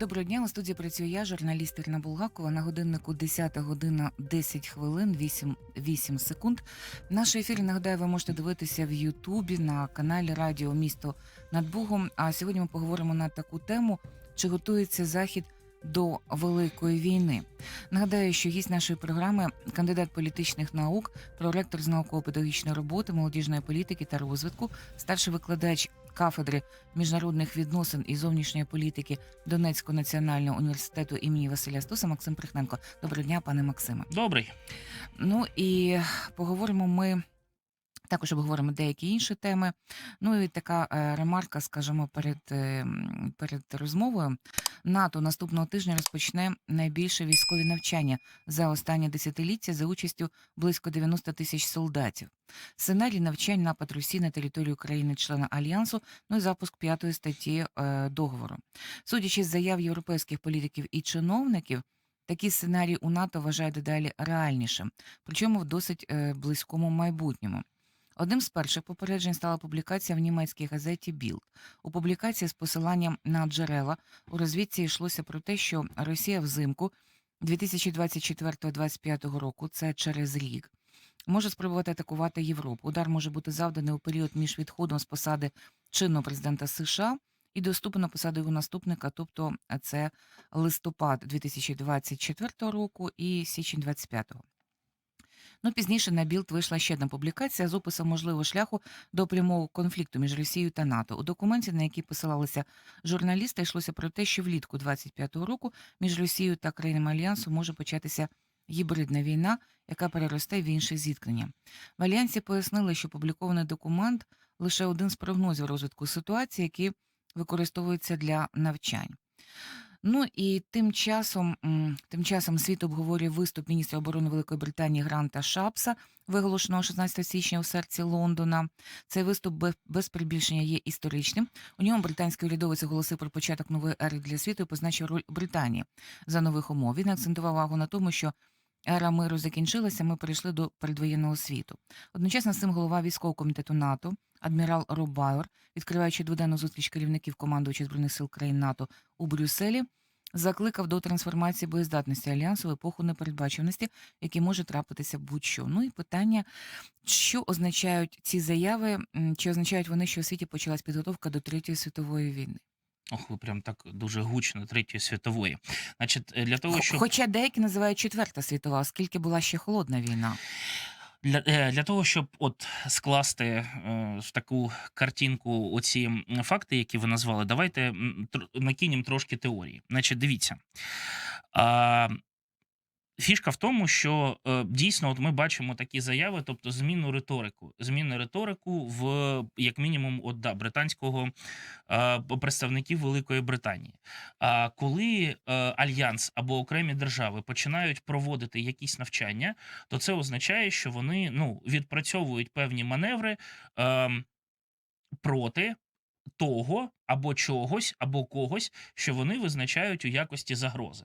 Доброго дня. У студії працює я, журналіст Ірина Булгакова. На годиннику 10 година 10 хвилин 8, 8 секунд. Наш ефір нагадаю, ви можете дивитися в Ютубі на каналі Радіо Місто над Бугом. А сьогодні ми поговоримо на таку тему, чи готується захід до великої війни. Нагадаю, що гість нашої програми кандидат політичних наук, проректор з науково-педагогічної роботи, молодіжної політики та розвитку, старший викладач кафедри міжнародних відносин і зовнішньої політики Донецького національного університету імені Василя Стуса Максим Прихненко. Доброго дня, пане Максиме. Добрий. Ну і поговоримо ми. Також обговоримо деякі інші теми. Ну і така е, ремарка, скажімо, перед, е, перед розмовою. НАТО наступного тижня розпочне найбільше військові навчання за останнє десятиліття за участю близько 90 тисяч солдатів. Сценарій навчань напад Росії на територію країни-члена Альянсу, ну і запуск п'ятої статті е, договору. Судячи з заяв європейських політиків і чиновників, Такий сценарій у НАТО вважає дедалі реальнішим, причому в досить близькому майбутньому. Одним з перших попереджень стала публікація в німецькій газеті Білд. У публікації з посиланням на джерела у розвідці йшлося про те, що Росія взимку 2024-2025 року, це через рік, може спробувати атакувати Європу. Удар може бути завданий у період між відходом з посади чинного президента США і доступу на посаду його наступника, тобто це листопад 2024 року і січень 2025. Ну, пізніше на Білд вийшла ще одна публікація з описом можливого шляху до прямого конфлікту між Росією та НАТО. У документі, на який посилалися журналісти, йшлося про те, що влітку 25-го року між Росією та країнами Альянсу може початися гібридна війна, яка переросте в інше зіткнення. В Альянсі пояснили, що публікований документ лише один з прогнозів розвитку ситуації, які використовуються для навчань. Ну і тим часом, тим часом світ обговорює виступ міністра оборони Великої Британії Гранта Шапса, виголошеного 16 січня у серці Лондона. Цей виступ без, без перебільшення є історичним. У ньому британський урядовець оголосив про початок нової ери для світу і позначив роль Британії за нових умов. Він акцентував увагу на тому, що ера миру закінчилася. Ми перейшли до передвоєнного світу. Одночасно з цим голова військового комітету НАТО, адмірал Роб Байер, відкриваючи дводенну зустріч керівників командуючих збройних сил країн НАТО у Брюсселі, закликав до трансформації боєздатності альянсу в епоху непередбачуваності, які може трапитися будь-що. Ну і питання, що означають ці заяви, чи означають вони, що у світі почалась підготовка до третьої світової війни? Ох, ви прям так дуже гучно третьої світової. Значить, е, для того, щоб Хоча деякі називають четверта світова, оскільки була ще холодна війна. Для, е, для того, щоб от скласти е, в таку картинку оці факти, які ви назвали, давайте накинемо трошки теорії. Значить, дивіться. А, Фішка в тому, що е, дійсно, от ми бачимо такі заяви, тобто зміну риторику, зміну риторику в як мінімум от, да, британського е, представників Великої Британії. А коли е, альянс або окремі держави починають проводити якісь навчання, то це означає, що вони ну відпрацьовують певні маневри е, проти. Того або чогось, або когось, що вони визначають у якості загрози.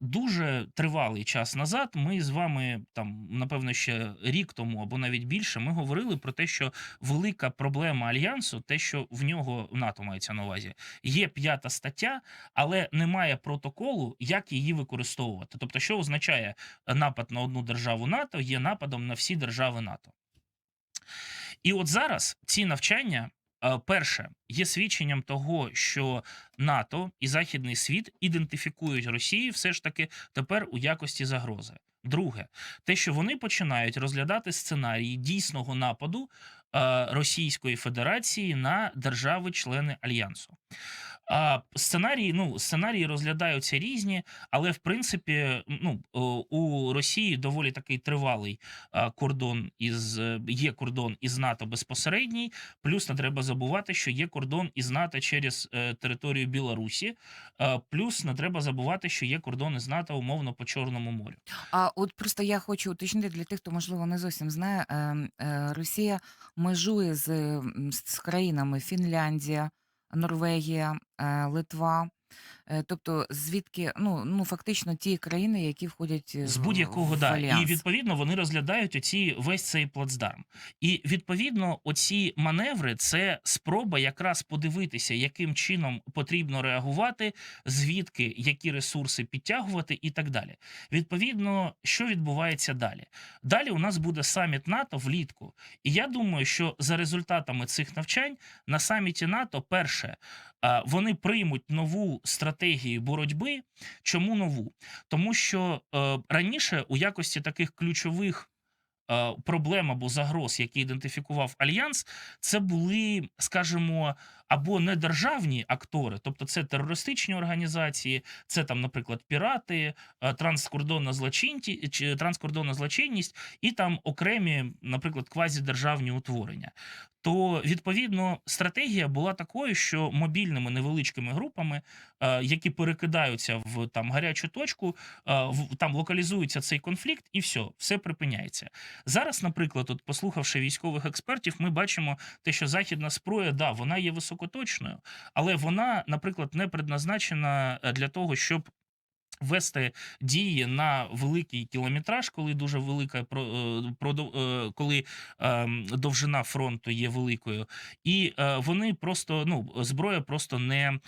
Дуже тривалий час назад ми з вами там, напевно, ще рік тому або навіть більше, ми говорили про те, що велика проблема альянсу, те, що в нього НАТО мається на увазі, є п'ята стаття, але немає протоколу, як її використовувати. Тобто, що означає напад на одну державу НАТО, є нападом на всі держави НАТО. І от зараз ці навчання. Е, Перше є свідченням того, що НАТО і Західний світ ідентифікують Росію все ж таки тепер у якості загрози. Друге, те, що вони починають розглядати сценарії дійсного нападу е, Російської Федерації на держави-члени альянсу. А сценарії, ну сценарії розглядаються різні, але в принципі, ну у Росії доволі такий тривалий кордон із е, є кордон із НАТО безпосередній. Плюс не треба забувати, що є кордон із НАТО через е, територію Білорусі. Плюс не треба забувати, що є кордон із НАТО умовно по Чорному морю. А от просто я хочу уточнити для тих, хто можливо не зовсім знає, е, е, Росія межує з, з країнами Фінляндія, Норвегія, е, Литва, Е, тобто звідки, ну ну фактично ті країни, які входять З будь-якого, в да. І альянс. відповідно вони розглядають оці весь цей плацдарм. І відповідно, оці маневри це спроба якраз подивитися, яким чином потрібно реагувати, звідки які ресурси підтягувати і так далі. Відповідно, що відбувається далі? Далі у нас буде саміт НАТО влітку. І я думаю, що за результатами цих навчань на саміті НАТО, перше, а, вони приймуть нову стратегію боротьби. Чому нову? Тому що е, раніше у якості таких ключових е, проблем або загроз, які ідентифікував альянс, це були, скажімо, або недержавні актори, тобто це терористичні організації, це там, наприклад, пірати, е, транскордонна злочинті транскордонна злочинність, і там окремі, наприклад, квазідержавні утворення. То відповідно стратегія була такою, що мобільними невеличкими групами, е, які перекидаються в там гарячу точку, е, там локалізується цей конфлікт, і все, все припиняється. Зараз, наприклад, от послухавши військових експертів, ми бачимо те, що західна зброя, да, вона є високоточною, але вона, наприклад, не предназначена е, для того, щоб. Вести дії на великий кілометраж, коли дуже велика е, е, коли ем, довжина фронту є великою, і вони просто ну зброя просто не,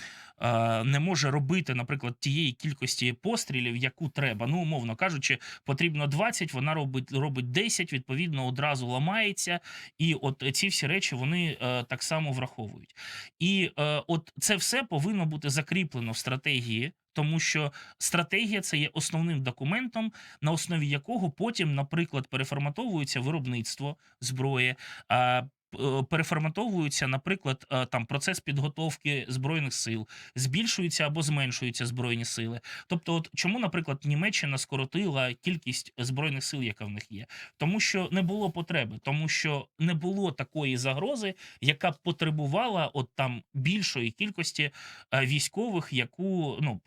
не може робити, наприклад, тієї кількості пострілів, яку треба. Ну, умовно кажучи, потрібно 20, вона робить робить 10, відповідно, одразу ламається. І от ці всі речі вони е, так само враховують. І е, от це все повинно бути закріплено в стратегії. Тому що стратегія це є основним документом, на основі якого потім, наприклад, переформатовується виробництво зброї, е, переформатовується, наприклад, е, там процес підготовки збройних сил, збільшуються або зменшуються збройні сили. Тобто, от чому, наприклад, Німеччина скоротила кількість збройних сил, яка в них є, тому що не було потреби, тому що не було такої загрози, яка потребувала от там більшої кількості е, військових, яку ну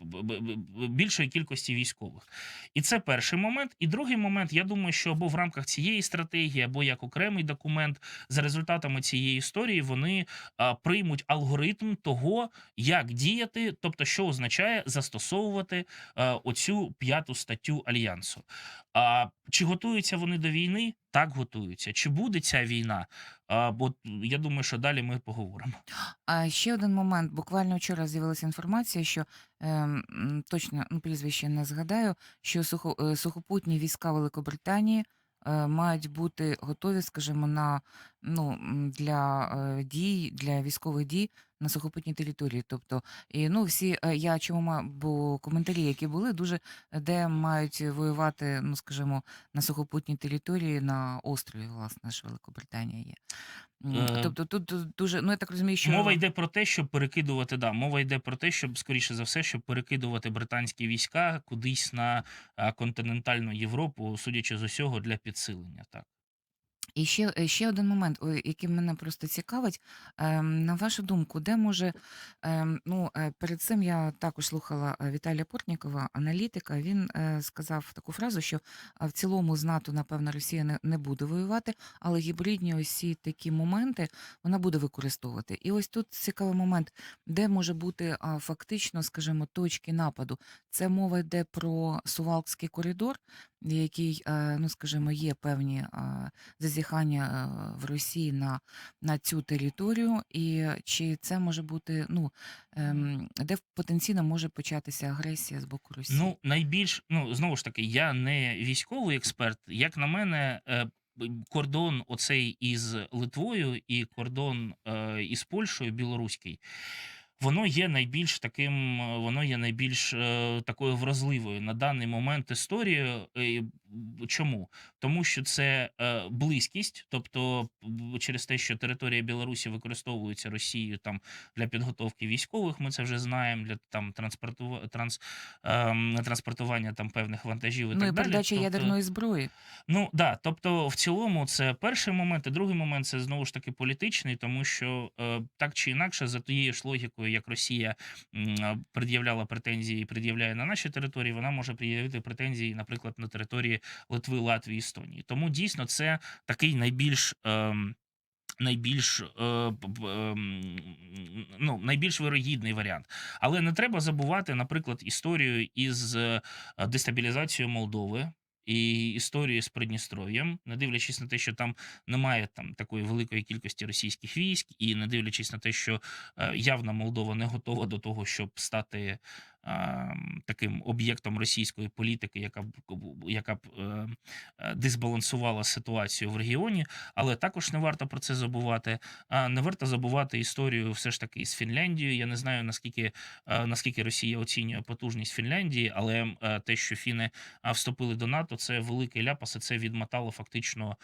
більшої кількості військових. І це перший момент. І другий момент, я думаю, що або в рамках цієї стратегії, або як окремий документ, за результатами цієї історії, вони приймуть алгоритм того, як діяти, тобто, що означає застосовувати оцю п'яту статтю альянсу. А чи готуються вони до війни? Так готуються. Чи буде ця війна? А, бо я думаю, що далі ми поговоримо. А ще один момент. Буквально вчора з'явилася інформація, що ем, точно ну, прізвище не згадаю, що е, сухопутні війська Великобританії е, мають бути готові, скажімо, на ну для е, дій, для військових дій на сухопутній території. Тобто, і ну всі е, я чому ма- бо коментарі, які були, дуже е, де мають воювати, ну скажімо, на сухопутній території на острові, власне ж Великобританія є. М, Е, Тобто тут ду- дуже, ну я так розумію, що Мова йде про те, щоб перекидувати, да, мова йде про те, щоб скоріше за все, щоб перекидувати британські війська кудись на а, континентальну Європу, судячи з усього, для підсилення. Так. І ще, е, ще один момент, який мене просто цікавить. Ем, на вашу думку, де може, ем, ну, е, перед цим я також слухала е, Віталія Портнікова, аналітика. Він е, сказав таку фразу, що в цілому з НАТО, напевно, Росія не, не буде воювати, але гібридні ці такі моменти вона буде використовувати. І ось тут цікавий момент, де може бути фактично, скажімо, точки нападу. Це мова йде про Сувалкський коридор, який, е, ну скажімо, є певні зазіхання е, в Росії на, на цю територію, і чи це може бути, ну ем, де потенційно може початися агресія з боку Росії? Ну, найбільш, ну знову ж таки, я не військовий експерт. Як на мене, е, кордон оцей із Литвою і кордон е, із Польщею, білоруський. Воно є найбільш таким, е, воно є найбільш е, такою вразливою на даний момент історією. Е, Чому? Тому що це е, близькість, тобто через те, що територія Білорусі використовується Росією там для підготовки військових, ми це вже знаємо, для там транспорту, транс, ем, транспортування там певних вантажів і ну так і далі. передача Тобто, ядерної зброї. Ну да, тобто в цілому це перший момент, і другий момент це знову ж таки політичний, тому що е, так чи інакше, за тією ж логікою, як Росія м, пред'являла претензії і пред'являє на нашій території, вона може пред'явити претензії, наприклад, на території Литви, Латвії, Естонії. Тому дійсно це такий найбільш. ем, найбільш, е, ем, ну, найбільш вирогідний варіант. Але не треба забувати, наприклад, історію із, е, дестабілізацією Молдови і історію з Придністров'ям, не дивлячись на те, що там немає там такої великої кількості російських військ, і не дивлячись на те, що, е, явно Молдова не готова до того, щоб стати, таким об'єктом російської політики, яка б яка б, е, е, дисбалансувала ситуацію в регіоні. Але також не варто про це забувати. А не варто забувати історію все ж таки з Фінляндією. Я не знаю, наскільки, е, наскільки Росія оцінює потужність Фінляндії, але, е, те, що фіни, вступили до НАТО, це великий ляпас, і це відмотало фактично,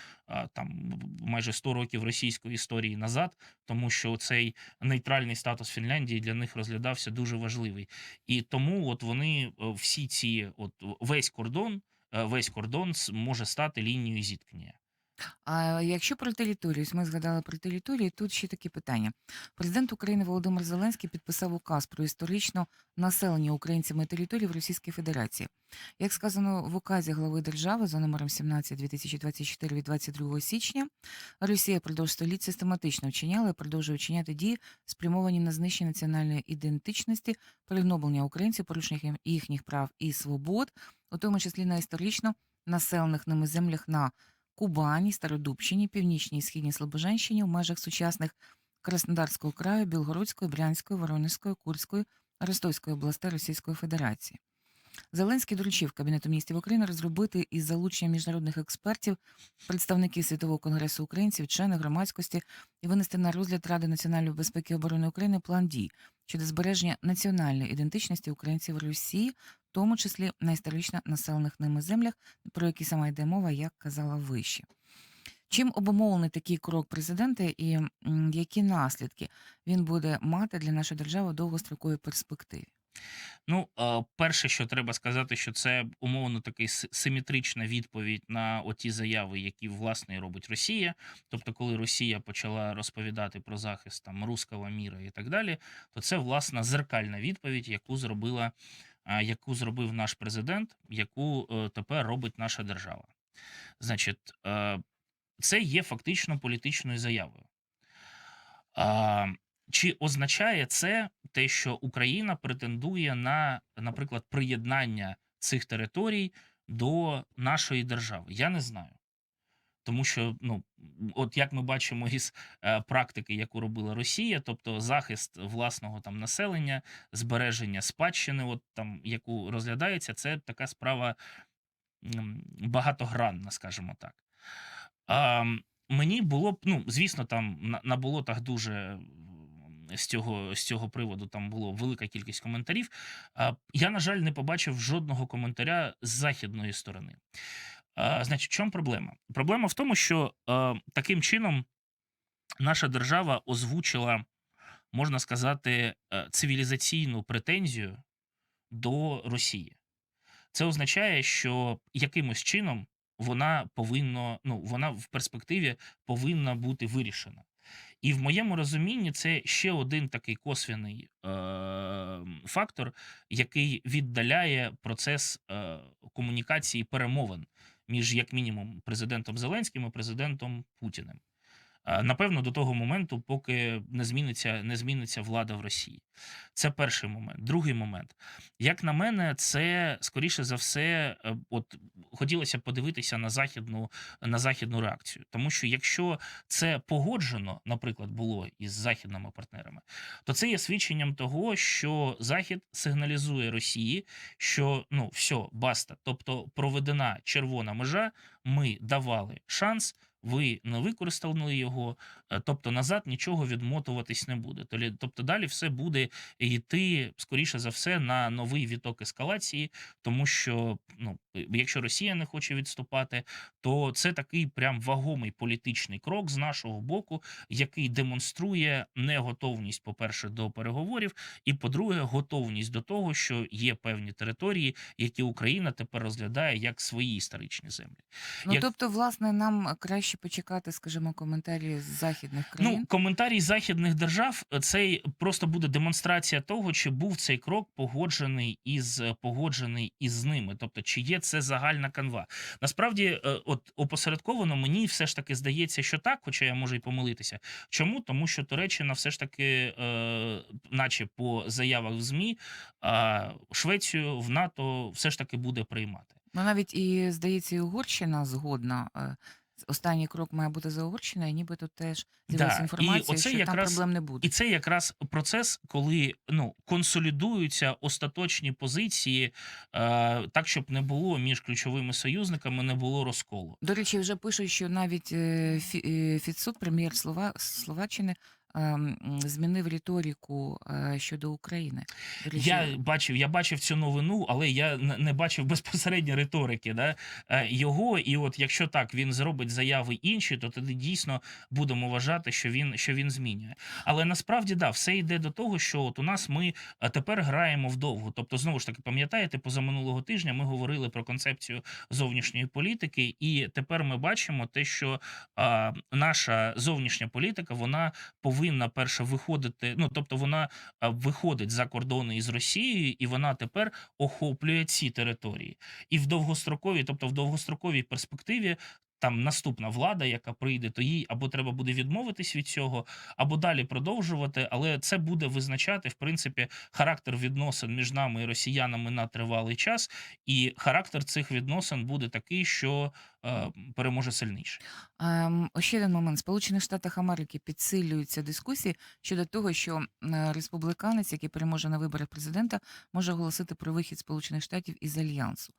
там майже 100 років російської історії назад, тому що цей нейтральний статус Фінляндії для них розглядався дуже важливий. І тому от вони, е, всі ці от весь кордон, е, весь кордон може стати лінією зіткнення. А якщо про територію, ми згадали про територію, тут ще таке питання. Президент України Володимир Зеленський підписав указ про історично населення українцями територій в Російській Федерації. Як сказано в указі глави держави за номером 17 2024 від 22 січня, Росія продовж століть систематично вчиняла і продовжує вчиняти дії, спрямовані на знищення національної ідентичності, пригноблення українців, порушення їхніх прав і свобод, у тому числі на історично населених ними землях на Кубані, Стародубщині, Північній і Східній Слобожанщині в межах сучасних Краснодарського краю, Білгородської, Брянської, Воронезької, Курської, Ростовської областей Російської Федерації. Зеленський доручив Кабінету міністрів України розробити із залученням міжнародних експертів, представників Світового конгресу українців, членів громадськості і винести на розгляд Ради національної безпеки і оборони України план дій щодо збереження національної ідентичності українців Росії, в тому числі на історично населених ними землях, про які сама йде мова, як казала вище. Чим обумовлений такий крок президента і які наслідки він буде мати для нашої держави в довгостроковій перспективі? Ну, перше, що треба сказати, що це умовно такий симетрична відповідь на оті заяви, які власне робить Росія. Тобто, коли Росія почала розповідати про захист там руського міра і так далі, то це власна зеркальна відповідь, яку зробила, яку зробив наш президент, яку е, тепер робить наша держава. Значить, е, це є фактично політичною заявою. Чи означає це те, що Україна претендує на, наприклад, приєднання цих територій до нашої держави? Я не знаю. Тому що, ну, от як ми бачимо із е, практики, яку робила Росія, тобто захист власного там населення, збереження спадщини, от там яку розглядається, це така справа багатогранна, скажімо так. А, мені було б, ну, звісно, там на, на болотах дуже з цього, з цього приводу там було велика кількість коментарів. Я, на жаль, не побачив жодного коментаря з західної сторони. Значить, в чому проблема? Проблема в тому, що таким чином наша держава озвучила, можна сказати, е, цивілізаційну претензію до Росії. Це означає, що якимось чином вона повинна, ну, вона в перспективі повинна бути вирішена. І в моєму розумінні це ще один такий косвіний е, фактор, який віддаляє процес е, комунікації перемовин між як мінімум президентом Зеленським і президентом Путіним. Е, Напевно, до того моменту, поки не зміниться, не зміниться влада в Росії. Це перший момент. Другий момент. Як на мене, це скоріше за все, е, от хотілося подивитися на західну, на західну реакцію. Тому що якщо це погоджено, наприклад, було із західними партнерами, то це є свідченням того, що Захід сигналізує Росії, що ну все, баста, тобто проведена червона межа, ми давали шанс. Ви не використали його, е, тобто назад нічого відмотуватись не буде. Тобто далі все буде йти, скоріше за все, на новий віток ескалації, тому що ну, якщо Росія не хоче відступати, то це такий прям вагомий політичний крок з нашого боку, який демонструє неготовність, по-перше, до переговорів, і по-друге, готовність до того, що є певні території, які Україна тепер розглядає як свої історичні землі. Ну, Як- тобто, власне, нам краще почекати, скажімо, коментарі з західних країн. Ну, коментарій західних держав е, це просто буде демонстрація того, чи був цей крок погоджений із погоджений із ними. Тобто, чи є це загальна канва. Насправді, е, от опосередковано мені все ж таки здається, що так, хоча я можу і помилитися. Чому? Тому що Туреччина все ж таки, е, наче по заявах в ЗМІ, Швецію в НАТО все ж таки буде приймати. Ну, навіть і, здається, і Угорщина згодна. Останній крок має бути за і ніби тут теж з'явилася Да, і інформація, оце що там проблем не буде. І це якраз процес, коли ну консолідуються остаточні позиції, е, так щоб не було між ключовими союзниками, не було розколу. До речі, вже пишуть, що навіть е, е, прем'єр Слова... Словаччини, змінив риторику щодо України. Я бачив, я бачив цю новину, але я не не бачив безпосередньо риторики. Да? Е, Його, і от якщо так він зробить заяви інші, то тоді дійсно будемо вважати, що він що він змінює. Але насправді да, все йде до того, що от у нас ми е, тепер граємо вдовго. Тобто, знову ж таки, пам'ятаєте, позаминулого тижня ми говорили про концепцію зовнішньої політики, і тепер ми бачимо те, що а, наша зовнішня політика вона повинна перше виходити. Ну тобто, вона виходить за кордони із Росією, і вона тепер охоплює ці території. І в довгостроковій, тобто в довгостроковій перспективі. Там наступна влада, яка прийде, то їй або треба буде відмовитись від цього, або далі продовжувати. Але це буде визначати в принципі характер відносин між нами і росіянами на тривалий час, і характер цих відносин буде такий, що е, переможе сильніший. Ем, ще один момент. В Сполучених Штатах Америки підсилюються дискусії щодо того, що е, республіканець, який переможе на виборах президента, може оголосити про вихід Сполучених Штатів із альянсу.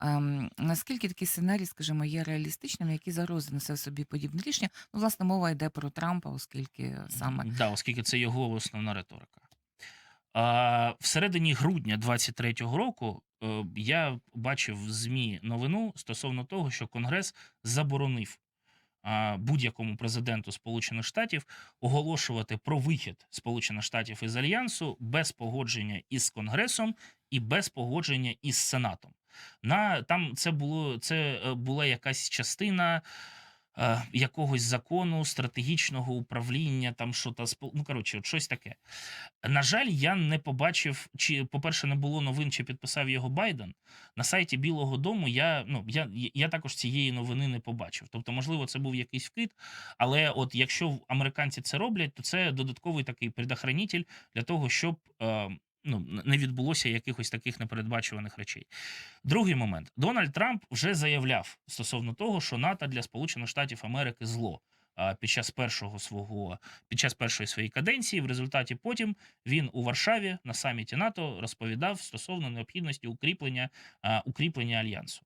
Ем, наскільки такий сценарій, скажімо, є реалістичним, які загрози несе в собі подібне рішення? Ну, власне, мова йде про Трампа, оскільки саме Да, оскільки це його основна риторика. А, всередині грудня 23-го року я бачив в ЗМІ новину стосовно того, що Конгрес заборонив будь-якому президенту Сполучених Штатів оголошувати про вихід Сполучених Штатів із альянсу без погодження із Конгресом і без погодження із Сенатом. На там це було це е, була якась частина е, якогось закону, стратегічного управління, там що та ну коротше, от щось таке. На жаль, я не побачив, чи, по-перше, не було новин, чи підписав його Байден. На сайті Білого Дому я, ну, я, я також цієї новини не побачив. Тобто, можливо, це був якийсь вкид, але от якщо американці це роблять, то це додатковий такий предохранитель для того, щоб. Е, Ну, не відбулося якихось таких непередбачуваних речей. Другий момент: Дональд Трамп вже заявляв стосовно того, що НАТО для Сполучених Штатів Америки зло під час першого свого під час першої своєї каденції. В результаті потім він у Варшаві на саміті НАТО розповідав стосовно необхідності укріплення укріплення альянсу.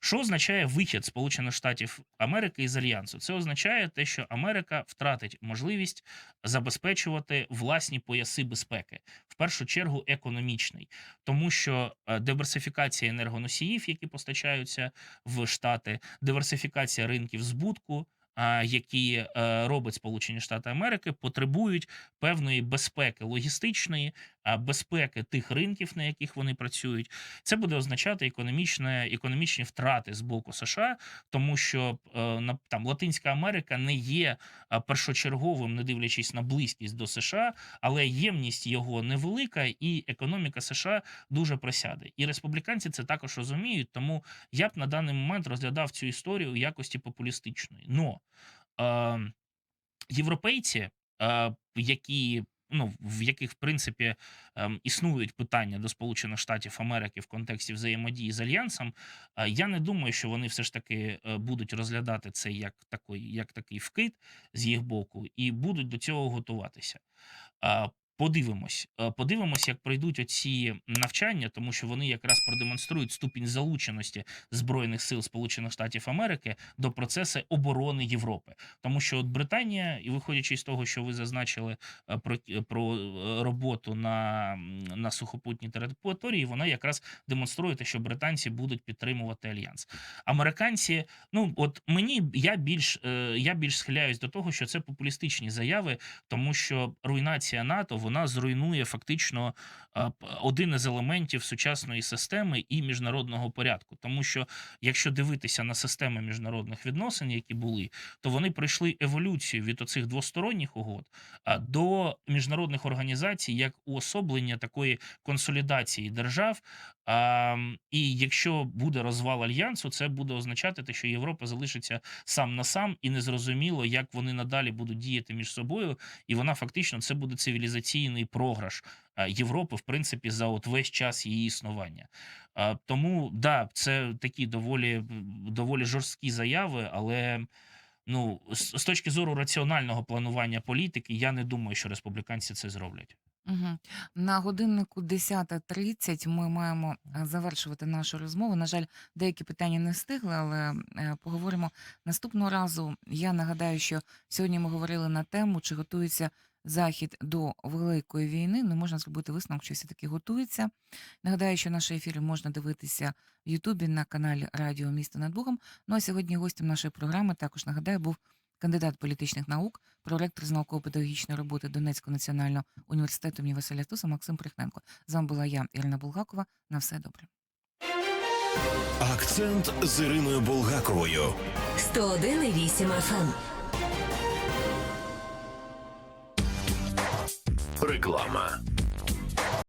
Що означає вихід Сполучених Штатів Америки із альянсу? Це означає те, що Америка втратить можливість забезпечувати власні пояси безпеки, в першу чергу економічний, тому що е, диверсифікація енергоносіїв, які постачаються в Штати, диверсифікація ринків збутку. Які е, робить Сполучені Штати Америки, потребують певної безпеки логістичної, безпеки тих ринків, на яких вони працюють. Це буде означати економічне, економічні втрати з боку США, тому що е, там Латинська Америка не є першочерговим, не дивлячись на близькість до США, але ємність його невелика, і економіка США дуже просяде. І республіканці це також розуміють. Тому я б на даний момент розглядав цю історію у якості популістичної. Но е, європейці, е, які ну, в яких в принципі ем, існують питання до Сполучених Штатів Америки в контексті взаємодії з альянсом. е, Я не думаю, що вони все ж таки е, будуть розглядати це як такий, як такий вкид з їх боку, і будуть до цього готуватися. Подивимось, Е, подивимось, як пройдуть оці навчання, тому що вони якраз продемонструють ступінь залученості збройних сил Сполучених Штатів Америки до процесу оборони Європи. Тому що от Британія, і виходячи з того, що ви зазначили е, про, про е, роботу на, на сухопутній території, вона якраз демонструє те, що британці будуть підтримувати альянс. Американці, ну от мені я більш я більш схиляюсь до того, що це популістичні заяви, тому що руйнація НАТО вона зруйнує фактично один із елементів сучасної системи і міжнародного порядку. Тому що якщо дивитися на системи міжнародних відносин, які були, то вони пройшли еволюцію від оцих двосторонніх угод до міжнародних організацій як уособлення такої консолідації держав. І якщо буде розвал альянсу, це буде означати, те, що Європа залишиться сам на сам, і незрозуміло, як вони надалі будуть діяти між собою. І вона фактично це буде цивілізаційний програш Європи, в принципі, за от весь час її існування. Тому да, це такі доволі, доволі жорсткі заяви, але. Ну, з точки зору раціонального планування політики, я не думаю, що республіканці це зроблять. Угу. На годиннику 10.30 ми маємо е, завершувати нашу розмову. На жаль, деякі питання не встигли, але е, поговоримо наступного разу. Я нагадаю, що сьогодні ми говорили на тему, чи готується Захід до великої війни. Ну, можна зробити висновок, що все-таки готується. Нагадаю, що наші ефіри можна дивитися в Ютубі на каналі Радіо Місто над Богом. Ну а сьогодні гостем нашої програми також нагадаю був кандидат політичних наук, проректор з науково-педагогічної роботи Донецького національного університету імені Василя Туса Максим Прихненко. З вами була я, Ірина Булгакова. На все добре. Акцент з Іриною Булгаковою. 101,8 FM. Реклама.